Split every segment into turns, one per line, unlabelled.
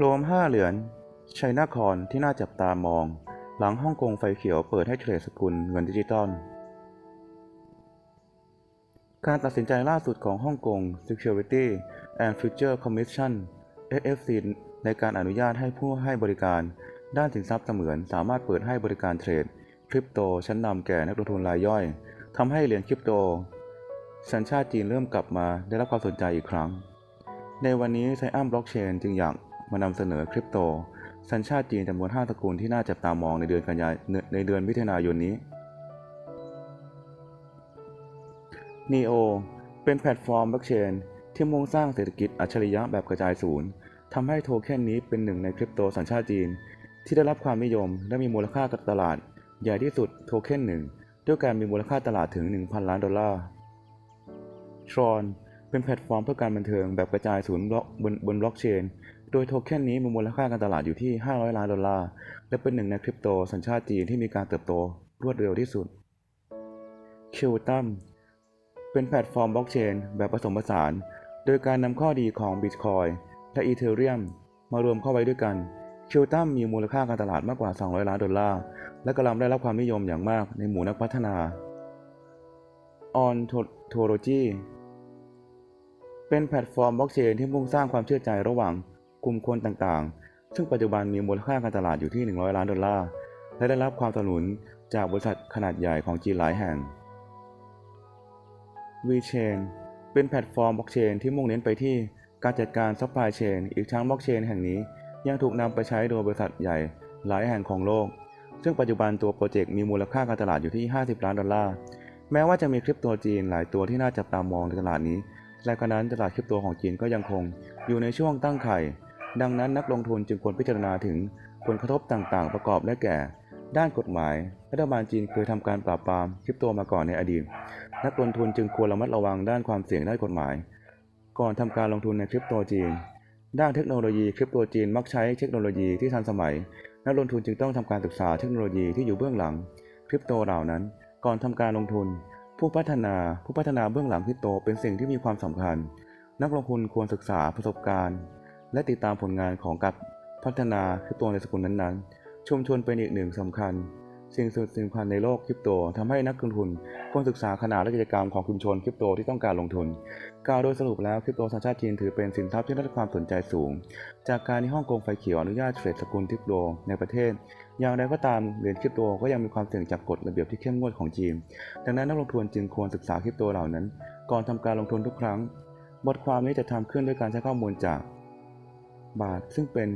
รวม 5 เหรียญชัยนาคอนที่น่าจับตามอง หลังฮ่องกงไฟเขียวเปิดให้เทรดสกุลเงินดิจิตอล การตัดสินใจล่าสุดของฮ่องกง Security and Future Commission SFC ในการอนุญาตให้ผู้ให้บริการ ด้านสินทรัพย์เสมือน สามารถเปิดให้บริการเทรดคริปโตชั้นนำแก่นักลงทุนรายย่อย ทำให้เหรียญคริปโต สัญชาติจีนเริ่มกลับมาได้รับความสนใจอีกครั้ง ในวันนี้ไซอัมบล็อกเชนจึงอยาก มานำเสนอคริปโต สัญชาติจีนจำนวน 5 ตระกูลที่น่าจับตามองในเดือนกันยายนในเดือนมิถุนายนนี้ NEO เป็นแพลตฟอร์มบล็อกเชนที่มุ่งสร้างเศรษฐกิจอัจฉริยะแบบกระจายศูนย์ทำให้โทเค็นนี้เป็นหนึ่งในคริปโตสัญชาติจีน ที่ได้รับความนิยมและมีมูลค่ากับตลาด ใหญ่ที่สุดโทเค็นหนึ่งด้วยการมีมูลค่าตลาดถึง 1,000 ล้านดอลลาร์ Tron เป็นแพลตฟอร์มเพื่อการบันเทิงแบบกระจายศูนย์บล็อกบนบนบล็อกเชน โดยโทเค็นนี้มีมูลค่าการตลาดอยู่ที่ 500 ล้านดอลลาร์ และเป็นหนึ่งในคริปโตสัญชาติจีนที่มีการเติบโตรวดเร็วที่สุด q t u m เป็นแพลตฟอร์มบล็อกเชนแบบผสมผสาน โดยการนำข้อดีของ Bitcoin และ Ethereum มารวมเข้าไว้ด้วยกัน q t u m มีมูลค่าการตลาดมากกว่า 200 ล้านดอลลาร์ และกำลังได้รับความนิยมอย่างมากในหมู่นักพัฒนา Ontology เป็นแพลตฟอร์มบล็อกเชนที่มุ่งสร้างความเชื่อใจระหว่าง กลุ่มคนต่างๆ ซึ่งปัจจุบันมีมูลค่าการตลาดอยู่ที่ 100 ล้านดอลลาร์และได้รับความสนับสนุนจากบริษัทขนาดใหญ่ของจีนหลายแห่ง VChain เป็นแพลตฟอร์มบล็อกเชนที่มุ่งเน้นไปที่การจัดการซัพพลายเชนอีกทั้งบล็อกเชนแห่งนี้ยังถูกนำไปใช้โดยบริษัทใหญ่หลายแห่งของโลก ซึ่งปัจจุบันตัวโปรเจกต์มีมูลค่าการตลาดอยู่ที่ 50 ล้านดอลลาร์ แม้ว่าจะมีคริปโตจีนหลายตัวที่น่าจับตามองในตลาดนี้ และขณะนั้นตลาดคริปโตของจีนก็ยังคงอยู่ในช่วงตั้งไข่ ดังนั้นนักลงทุนจึงควรพิจารณาถึงผลกระทบต่างๆ ประกอบได้แก่ ด้านกฎหมาย รัฐบาลจีนเคยทำการปราบปรามคริปโตมาก่อนในอดีต นักลงทุนจึงควรระมัดระวังด้านความเสี่ยงด้านกฎหมาย ก่อนทำการลงทุนในคริปโตจีน ด้านเทคโนโลยีคริปโตจีนมักใช้เทคโนโลยีที่ทันสมัย นักลงทุนจึงต้องทำการศึกษาเทคโนโลยีที่อยู่เบื้องหลังคริปโตเหล่านั้น ก่อนทำการลงทุน ผู้พัฒนาผู้พัฒนาเบื้องหลังคริปโตเป็นสิ่งที่มีความสำคัญ นักลงทุนควรศึกษาประสบการณ์ และติดตามผลงานของการพัฒนาคริปโตในสกุลนั้นๆ ชุมชนเป็นอีกหนึ่งสำคัญ สิ่งสุดสำคัญในโลกคริปโตทำให้นักลงทุนควรศึกษาขนาดและกิจกรรมของชุมชนคริปโตที่ต้องการลงทุนกล่าวโดยสรุปแล้วคริปโตสัญชาติจีนถือเป็นสินทรัพย์ที่ได้รับความสนใจสูง จากการที่ฮ่องกงไฟเขียวอนุญาตเทรดสกุลคริปโตในประเทศอย่างไรก็ตามเหรียญคริปโตก็ยังมีความเสี่ยงจากกฎระเบียบที่เข้มงวดของจีน ดังนั้นนักลงทุนจึงควรศึกษาคริปโตเหล่านั้น ก่อนทำการลงทุนทุกครั้ง บทความนี้จะทำขึ้นด้วยการใช้ข้อมูลจาก บาท ซึ่งเป็น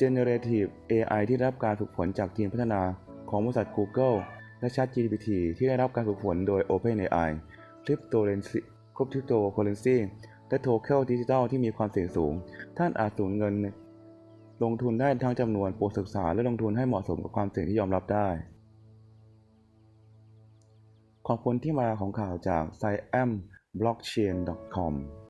Generative AI ที่ได้รับการฝึกฝนจากทีมพัฒนาของบริษัท Google และ ChatGPT ที่ได้รับการฝึกฝนโดย OpenAI Cryptocurrency Cryptocurrency และโทเค็นดิจิทัลที่มีความเสี่ยงสูง ท่านอาจสูญเงิน ลงทุนได้ทั้งจำนวนโปรศึกษาและลงทุนให้เหมาะสมกับความเสี่ยงที่ยอมรับได้ ขอบคุณที่มาของข่าวจาก c i a m blockchain.com